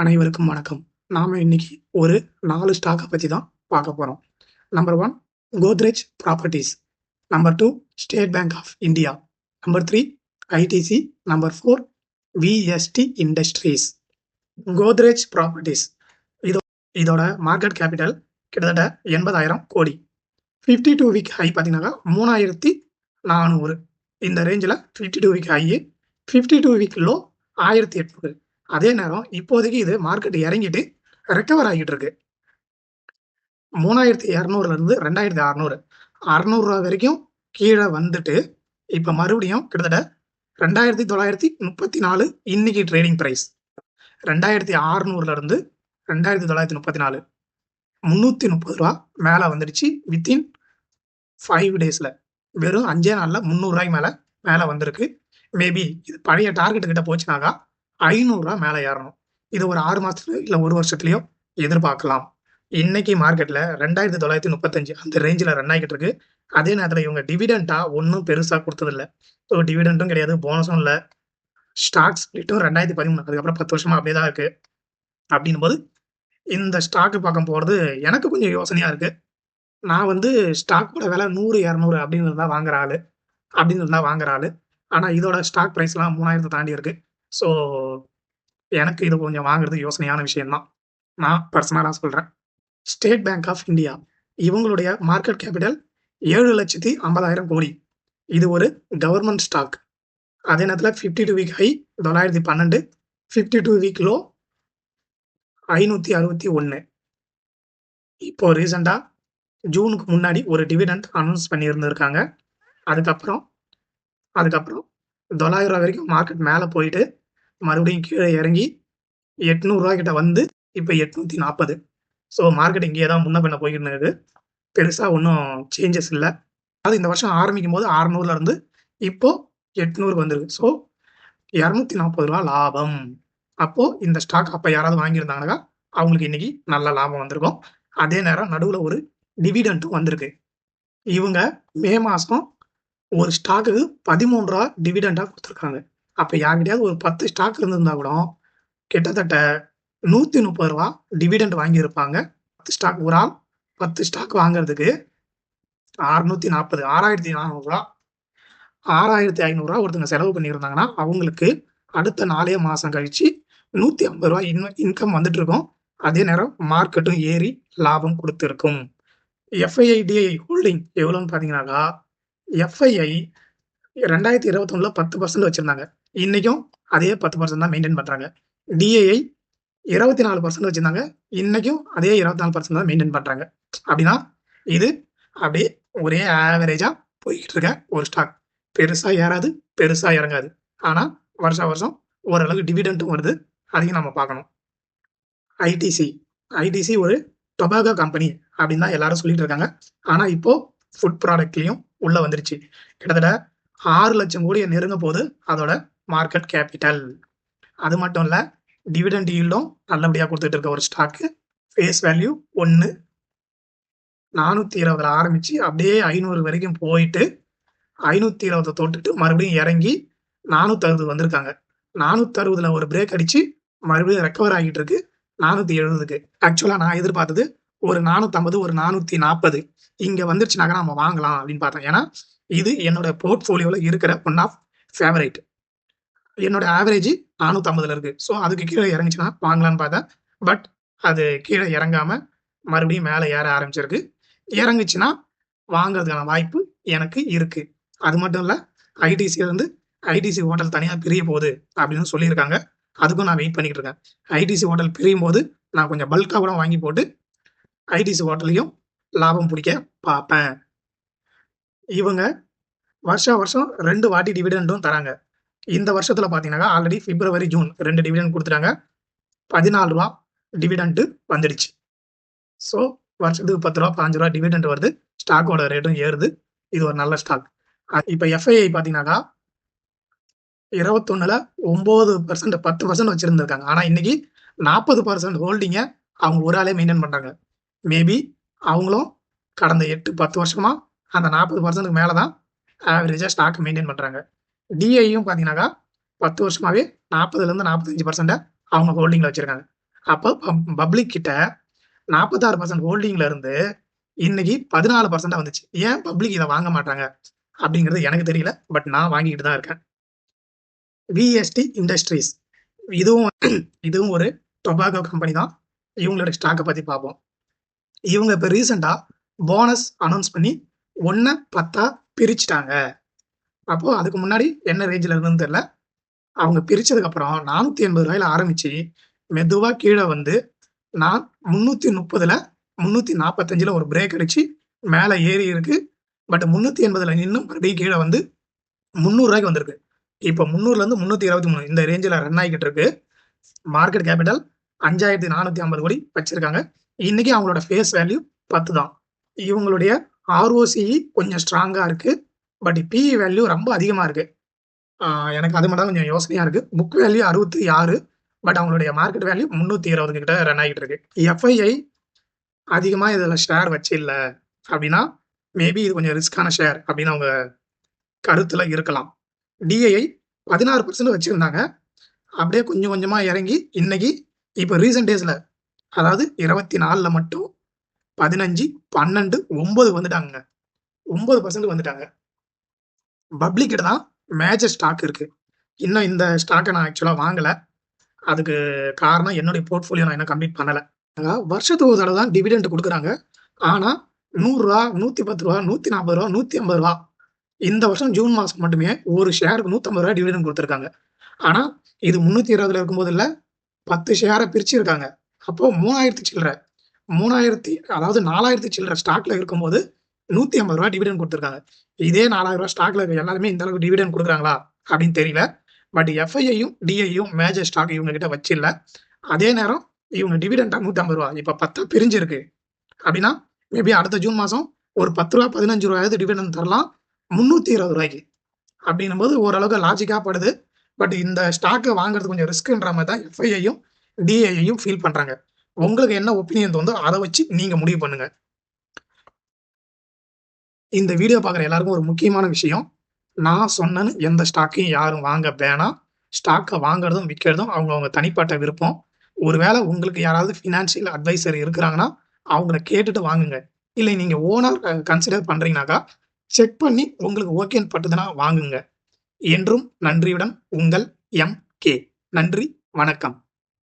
அனைவருக்கும் வணக்கம். நாம் இன்னைக்கு ஒரு நாலு ஸ்டாக்கை பற்றி தான் பார்க்க போகிறோம் number one Godrej properties number two State Bank of India number three ITC number four VST industries Godrej properties இதோ இதோட மார்க்கெட் கேபிட்டல் கிட்டத்தட்ட எண்பதாயிரம் கோடி. ஃபிஃப்டி டூ வீக் ஹை பார்த்தீங்கன்னா மூணாயிரத்தி நானூறு. இந்த ரேஞ்சில் fifty two week high fifty two week low ஆயிரத்தி எட்நூறு. அதே நேரம் இப்போதைக்கு இது மார்க்கெட் இறங்கிட்டு ரெக்கவர் ஆகிட்டு இருக்கு. மூணாயிரத்தி இரநூறுல இருந்து ரெண்டாயிரத்தி அறநூறு. அறநூறுரூவா வரைக்கும் கீழே வந்துட்டு இப்போ மறுபடியும் கிட்டத்தட்ட ரெண்டாயிரத்தி தொள்ளாயிரத்தி முப்பத்தி நாலு இன்னைக்கு ட்ரேடிங் ப்ரைஸ் ரெண்டாயிரத்தி அறநூறுல இருந்து ரெண்டாயிரத்தி தொள்ளாயிரத்தி முப்பத்தி நாலு முந்நூற்றி முப்பது ரூபா மேலே வந்துடுச்சு வித்தின் ஃபைவ் டேஸில் வெறும் அஞ்சே நாளில் முந்நூறுரூவாய்க்கு மேலே மேலே வந்திருக்கு. மேபி இது பழைய டார்கெட்டு கிட்ட போச்சுனாக்கா ஐநூறுரூவா மேலே ஏறணும். இது ஒரு ஆறு மாதத்துலையோ இல்லை ஒரு வருஷத்துலையோ எதிர்பார்க்கலாம். இன்னைக்கு மார்க்கெட்டில் ரெண்டாயிரத்தி தொள்ளாயிரத்தி முப்பத்தஞ்சு அந்த ரேஞ்சில் ரன் ஆகிட்டு இருக்கு. அதே நேரத்தில் இவங்க டிவிடெண்ட்டாக ஒன்றும் பெருசாக கொடுத்ததில்ல. ஸோ டிவிடெண்ட்டும் கிடையாது போனஸும் இல்லை. ஸ்டாக்ஸ் ஸ்பிளிட்டும் ரெண்டாயிரத்தி பதிமூணு அதுக்கப்புறம் பத்து வருஷமாக அப்படியே தான் இருக்குது அப்படின்னும் போது இந்த ஸ்டாக்கு பார்க்க போகிறது எனக்கு கொஞ்சம் யோசனையாக இருக்குது நான் வந்து ஸ்டாக்கோட விலை நூறு இரநூறு அப்படின்னு இருந்தால் வாங்குற ஆள். அப்படின்னு இருந்தால் வாங்குற ஆள். ஆனால் இதோட ஸ்டாக் ப்ரைஸ்லாம் மூணாயிரத்தை தாண்டி இருக்குது ஸோ எனக்கு இது கொஞ்சம் வாங்குறது யோசனையான விஷயம்தான். நான் பர்சனலாக சொல்கிறேன் ஸ்டேட் பேங்க் ஆஃப் இந்தியா இவங்களுடைய மார்க்கெட் கேபிட்டல் ஏழு லட்சத்தி ஐம்பதாயிரம் கோடி. இது ஒரு கவர்மெண்ட் ஸ்டாக் அதே நேரத்தில் ஃபிஃப்டி டூ வீக் ஹை தொள்ளாயிரத்தி பன்னெண்டு ஃபிஃப்டி டூ வீக் லோ ஐநூற்றி அறுபத்தி ஒன்று இப்போ ரீசெண்டாக ஜூனுக்கு முன்னாடி ஒரு டிவிடெண்ட் அனௌன்ஸ் பண்ணியிருந்திருக்காங்க. அதுக்கப்புறம் அதுக்கப்புறம் தொள்ளாயிரம் ரூபா வரைக்கும் மார்க்கெட் மேலே போயிட்டு மறுபடியும் கீழே இறங்கி எட்நூறுரூவா கிட்ட வந்து இப்போ எட்நூற்றி நாற்பது ஸோ மார்க்கெட் இங்கேயே தான் முன்ன பண்ண போய்கிட்டு பெருசாக ஒன்றும் சேஞ்சஸ் இல்லை. அது இந்த வருஷம் ஆரம்பிக்கும் போது அறநூறுல இருந்து இப்போ எட்நூறுக்கு வந்திருக்கு. ஸோ இரநூத்தி நாற்பது ரூபா லாபம். அப்போ இந்த ஸ்டாக் அப்போ யாராவது வாங்கியிருந்தாங்கன்னா அவங்களுக்கு இன்னைக்கு நல்ல லாபம் வந்திருக்கும். அதே நேரம் நடுவில் ஒரு டிவிடெண்ட்டும் வந்திருக்கு. இவங்க மே மாதம் ஒரு ஸ்டாக்குக்கு பதிமூன்று ரூபா டிவிடெண்டாக கொடுத்துருக்காங்க. அப்போ யார்கிட்டயாவது ஒரு பத்து ஸ்டாக் இருந்திருந்தா கூட கிட்டத்தட்ட நூற்றி முப்பது ரூபா டிவிடெண்ட் வாங்கியிருப்பாங்க. பத்து ஸ்டாக் ஒரு ஆள் பத்து ஸ்டாக் வாங்குறதுக்கு அறுநூத்தி நாற்பது ஆறாயிரத்தி நானூறுரூவா ஆறாயிரத்தி ஐநூறுரூவா ஒருத்தங்க செலவு பண்ணியிருந்தாங்கன்னா அவங்களுக்கு அடுத்த நாலே மாதம் கழிச்சு நூற்றி ஐம்பது ரூபா இன் இன்கம் வந்துட்டு இருக்கும் அதே நேரம் மார்க்கெட்டும் ஏறி லாபம் கொடுத்துருக்கும். எஃப்ஐஐடிஐ ஹோல்டிங் எவ்வளோன்னு பார்த்தீங்கன்னாக்கா எஃப்ஐஐ ரெண்டாயிரத்தி இருபத்தொன்னுல பத்து பர்சன்ட் வச்சிருந்தாங்க. இன்னைக்கும் அதே பத்து பர்சன்ட் தான் மெயின்டைன் பண்றாங்க. டிஏஐ இருபத்தி நாலு பர்சன்ட் வச்சிருந்தாங்க. இன்னைக்கும் அதே இருபத்தி நாலு பர்சன்ட் தான் மெயின்டைன் பண்றாங்க. அப்படின்னா இது அப்படியே ஒரே ஆவரேஜா போய்கிட்டு இருக்க ஒரு ஸ்டாக் பெருசா ஏறாது பெருசா இறங்காது. ஆனா வருஷம் வருஷம் ஓரளவுக்கு டிவிடெண்ட்டும் வருது. அதையும் நம்ம பார்க்கணும். ஐடிசி ஐடிசி ஒரு டொபாகோ கம்பெனி அப்படின்னு தான் எல்லாரும் சொல்லிட்டு இருக்காங்க. ஆனா இப்போ ஃபுட் ப்ராடக்ட்லயும் உள்ள வந்துருச்சு. கிட்டத்தட்ட ஆறு லட்சம் கோடியை நெருங்க போது அதோட மார்க்கெட் கேபிட்டல் அது மட்டும் இல்லை டிவிடெண்ட் ஈல்டும் நல்லபடியாக கொடுத்துட்டு இருக்க ஒரு ஸ்டாக்கு ஃபேஸ் வேல்யூ ஒன்று நானூற்றி இருபதில் ஆரம்பித்து அப்படியே ஐநூறு வரைக்கும் போயிட்டு ஐநூற்றி இருபதை தொட்டுட்டு மறுபடியும் இறங்கி நானூற்றறுபது வந்திருக்காங்க. நானூற்றறுபதுல ஒரு பிரேக் அடித்து மறுபடியும் ரெக்கவர் ஆகிட்டு இருக்கு நானூற்றி எழுபதுக்கு. ஆக்சுவலாக நான் எதிர்பார்த்தது ஒரு நானூற்றம்பது ஒரு நானூற்றி நாற்பது இங்கே வந்துருச்சுனாக்கா நம்ம வாங்கலாம் அப்படின்னு பார்த்தேன். ஏன்னா இது என்னோட போர்ட்ஃபோலியோவில் இருக்கிற ஒன் ஆஃப் ஃபேவரைட் என்னோட ஆவரேஜ் நானூற்றம்பதுல இருக்கு. ஸோ அதுக்கு கீழே இறங்குச்சுன்னா வாங்கலான்னு பார்த்தேன் பட் அது கீழே இறங்காம மறுபடியும் மேலே ஏற ஆரம்பிச்சிருக்கு. இறங்குச்சுன்னா வாங்குறதுக்கான வாய்ப்பு எனக்கு இருக்கு. அது மட்டும் இல்லை ஐடிசியிலேருந்து ஐடிசி ஹோட்டல் தனியாக பிரிய போகுது அப்படின்னு சொல்லியிருக்காங்க. அதுக்கும் நான் வெயிட் பண்ணிக்கிட்டு இருக்கேன். ஐடிசி ஹோட்டல் பிரியும் போது நான் கொஞ்சம் பல்காக கூட வாங்கி போட்டு ஐடிசி ஹோட்டலையும் லாபம் பிடிக்க பார்ப்பேன். இவங்க வருஷம் வருஷம் ரெண்டு வாட்டி டிவிடெண்டும் தராங்க. இந்த வருஷத்துல பாத்தீங்கன்னா ஆல்ரெடி பிப்ரவரி ஜூன் ரெண்டு டிவிடெண்ட் கொடுத்துட்டாங்க. பதினாலு ரூபா டிவிடெண்ட் வந்துடுச்சு. ஸோ வருஷத்துக்கு பத்து ரூபா பாஞ்சு ரூபா டிவிடெண்ட் வருது. ஸ்டாக்கோட ரேட்டும் ஏறுது. இது ஒரு நல்ல ஸ்டாக் இப்போ எஃப்ஐஐ பார்த்தீங்கன்னாக்கா இருபத்தொன்னுல ஒன்பது பர்சன்ட் பத்து பர்சன்ட் வச்சிருந்துருக்காங்க. ஆனால் இன்னைக்கு நாற்பது பர்சன்ட் ஹோல்டிங்கை அவங்க ஒரு ஆளே மெயின்டைன் பண்ணுறாங்க மேபி அவங்களும் கடந்த எட்டு பத்து வருஷமா அந்த நாற்பது பர்சன்ட்டுக்கு மேலே தான் ஆவரேஜாக ஸ்டாக் மெயின்டைன் பண்ணுறாங்க டிஐயும் பார்த்தீங்கன்னாக்கா பத்து வருஷமாகவே நாற்பதுலேருந்து நாற்பத்தஞ்சு பர்சன்ட்டை அவங்க ஹோல்டிங்கில் வச்சுருக்காங்க. அப்போ பப்ளிக் கிட்ட நாற்பத்தாறு பர்சன்ட் ஹோல்டிங்ல இருந்து இன்னைக்கு பதினாலு பர்சன்டா வந்துச்சு. ஏன் பப்ளிக் இதை வாங்க மாட்டாங்க அப்படிங்கிறது எனக்கு தெரியல. பட் நான் வாங்கிக்கிட்டு தான் இருக்கேன். விஎஸ்டி இண்டஸ்ட்ரீஸ் இதுவும் இதுவும் ஒரு டொபாக்கோ கம்பெனி தான். இவங்களோட ஸ்டாக்கை பற்றி பார்ப்போம் இவங்க இப்போ ரீசெண்டாக போனஸ் அனௌன்ஸ் பண்ணி ஒன்றை பத்தா பிரிச்சுட்டாங்க. அப்போது அதுக்கு முன்னாடி என்ன ரேஞ்சில் இருந்துன்னு தெரில அவங்க பிரித்ததுக்கப்புறம் நானூற்றி எண்பது ரூபாயில் ஆரம்பித்து மெதுவாக கீழே வந்து நான் முந்நூற்றி முப்பதில் முந்நூற்றி நாற்பத்தஞ்சில் ஒரு பிரேக் அடித்து மேலே ஏறி இருக்கு. பட் முந்நூற்றி எண்பதில் இன்னும் மறுபடியும் கீழே வந்து முந்நூறுரூவாய்க்கு வந்திருக்கு. இப்போ முந்நூறுலேருந்து முந்நூற்றி இருபத்தி மூணு இந்த ரேஞ்சில் ரன் ஆகிக்கிட்டு இருக்கு. மார்க்கெட் கேபிட்டல் அஞ்சாயிரத்தி நானூற்றி ஐம்பது கோடி வச்சுருக்காங்க. இன்றைக்கி அவங்களோட ஃபேஸ் வேல்யூ பத்து தான் இவங்களுடைய ஆர்ஓசிஇ கொஞ்சம் ஸ்ட்ராங்காக இருக்குது பட் பிஇ வேல்யூ ரொம்ப அதிகமாக இருக்குது எனக்கு அது மட்டும் கொஞ்சம் யோசனையாக இருக்குது புக் வேல்யூ அறுபத்தி ஆறு பட் அவங்களுடைய மார்க்கெட் வேல்யூ முந்நூற்றி இருபது கிட்ட ரன் ஆகிட்டு இருக்கு. எஃப்ஐஐ அதிகமாக இதில் ஷேர் வச்சு இல்லை. அப்படின்னா மேபி இது கொஞ்சம் ரிஸ்கான ஷேர் அப்படின்னு அவங்க கருத்தில் இருக்கலாம். டிஐஐ பதினாறு பர்சன்ட் வச்சுருந்தாங்க. அப்படியே கொஞ்சம் கொஞ்சமாக இறங்கி இன்னைக்கு இப்போ ரீசெண்ட் டேஸில் அதாவது இருபத்தி நாலில் மட்டும் பதினஞ்சு பன்னெண்டு ஒன்பது வந்துட்டாங்க. ஒன்பது பர்சன்ட் வந்துட்டாங்க. பப்ளிக் கிட்ட தான் மேஜர் ஸ்டாக் இருக்கு. இன்னும் இந்த ஸ்டாக்கை நான் ஆக்சுவலாக வாங்கலை. அதுக்கு காரணம் என்னுடைய போர்ட்ஃபோலியோ நான் இன்னும் கம்ப்ளீட் பண்ணலை. வருஷத்துக்கு ஒரு தடவை தான் டிவிடெண்ட் கொடுக்குறாங்க. ஆனால் நூறுரூவா நூற்றி பத்து ரூபா நூற்றி நாற்பது ரூபா நூற்றி ஐம்பது ரூபா இந்த வருஷம் ஜூன் மாதம் மட்டுமே ஒரு ஷேருக்கு நூற்றம்பது ரூபா டிவிடெண்ட் கொடுத்துருக்காங்க. ஆனால் இது முந்நூற்றி இருபதுல இருக்கும்போது இல்லை பத்து ஷேரை பிரிச்சிருக்காங்க. அப்போது மூணாயிரத்து சில்லற. மூணாயிரத்தி அதாவது நாலாயிரத்தி சில்லற ஸ்டாக்ல இருக்கும்போது நூத்தி ஐம்பது ரூபா டிவிடன் கொடுத்துருக்காங்க. இதே நாலாயிரம் ரூபா ஸ்டாக்ல இருக்க எல்லாருமே இந்த அளவுக்கு டிவிடன் கொடுக்குறாங்களா? அப்படின்னு தெரியல. பட் எஃப்ஐயையும் டிஐயும் மேஜர் ஸ்டாக் இவங்க கிட்ட வச்சில்ல. அதே நேரம் இவங்க டிவிடெண்டா நூத்தி ஐம்பது ரூபா இப்ப பத்தா பிரிஞ்சிருக்கு. அப்படின்னா மேபி அடுத்த ஜூன் மாசம் ஒரு பத்து ரூபா பதினஞ்சு ரூபாயாவது டிவிடன் தரலாம். முந்நூற்றி இருபது ரூபாய்க்கு. அப்படின்னும் போது ஓரளவுக்கு லாஜிக்கா படுது. பட் இந்த ஸ்டாக்கை வாங்குறது கொஞ்சம் ரிஸ்க்ன்ற மாதிரி தான் எஃப்ஐஐயும் டிஐயையும் ஃபீல் பண்றாங்க. உங்களுக்கு என்ன ஒப்பீனியன் தோந்தோ அதை வச்சு நீங்க முடிவு பண்ணுங்க. இந்த வீடியோ பார்க்குற எல்லாருக்கும் ஒரு முக்கியமான விஷயம். நான் சொன்னேன்னு எந்த ஸ்டாக்கையும் யாரும் வாங்க வேணாம். ஸ்டாக்கை வாங்குறதும் விற்கிறதும் அவங்கவுங்க தனிப்பட்ட விருப்பம். ஒருவேளை உங்களுக்கு யாராவது ஃபினான்ஷியல் அட்வைசர் இருக்கிறாங்கன்னா அவங்கள கேட்டுட்டு வாங்குங்க. இல்லை நீங்கள் ஓனர் கன்சிடர் பண்ணுறீங்கனாக்கா செக் பண்ணி உங்களுக்கு ஓகேன்னு பட்டுதுன்னா வாங்குங்க. என்றும் நன்றியுடன் உங்கள் எம் கே நன்றி வணக்கம்.